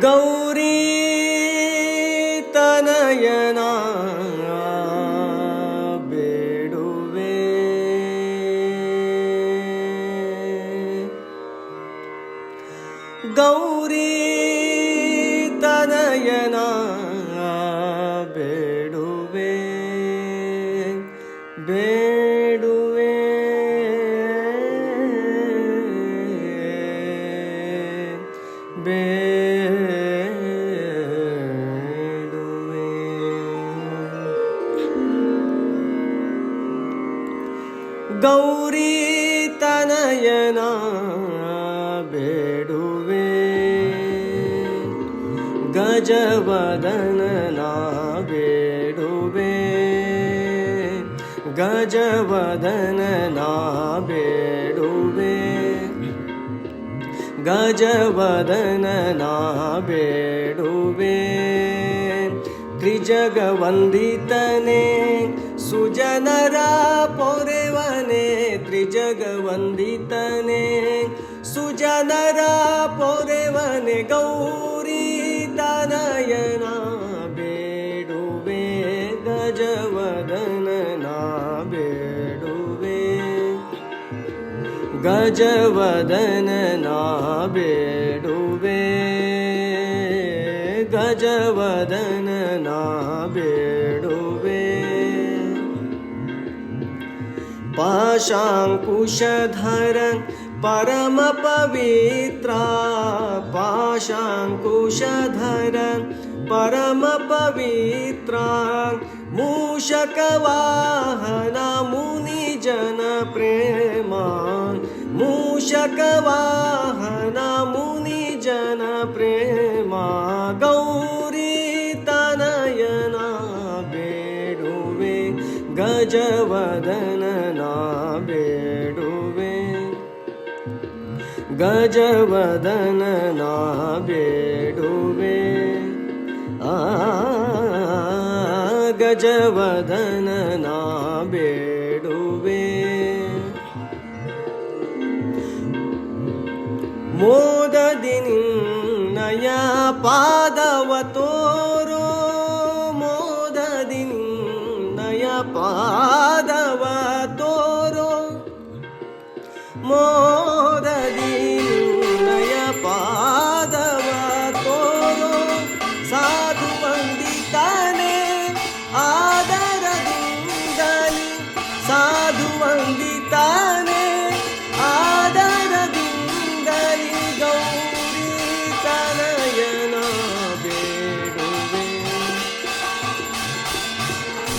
ಗೌರಿ ತನಯನ ಬೇಡುವೆ ಗೌರಿ ತನಯನ ಬೇಡುವೆ. ಬೇಡುವೆ. ಗೌರಿ ತನಯನ ಬೇಡುವೆ. ಗಜವದನನ ಬೇಡುವೆ ಗಜವದನನ ಬೇಡುವೆ. ಗಜವದನನ ಬೇಡುವೆ. ತ್ರಿಜಗವಂದಿತನೆ ಸುಜನರ ಪೊರೆವನೆ. ತ್ರಿಜಗವಂದಿತನೆ ಸುಜನರ ಪೊರೆವನೆ. ಗೌರಿ गजवदन नाबेडुवे गजवदन परम पाशाङ्कुशधरन् परमपवित्रा। पाशाङ्कुशधरन् परमपवित्रा। मूषकवाहन मुनिजनप्रेमा शकवाहना मुनिजन गौरी तनयना बेडुवे गजवदनना बेडुवे गजवदनना बेडुवे आ गजवदनना बेडुवे ಪಾದವ ತೋರೋ ಮೋದದಿ ನಯ ಪಾದವ ತೋರೋ ಮೋದದಿ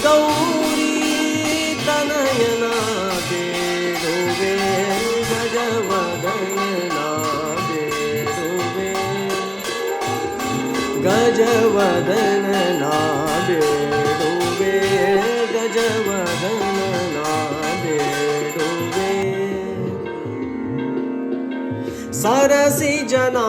ी तनयनादे ुवे गजवदयनादे दुबे गजवदननादे दुबे गजवदननादे द्वे सरसि जना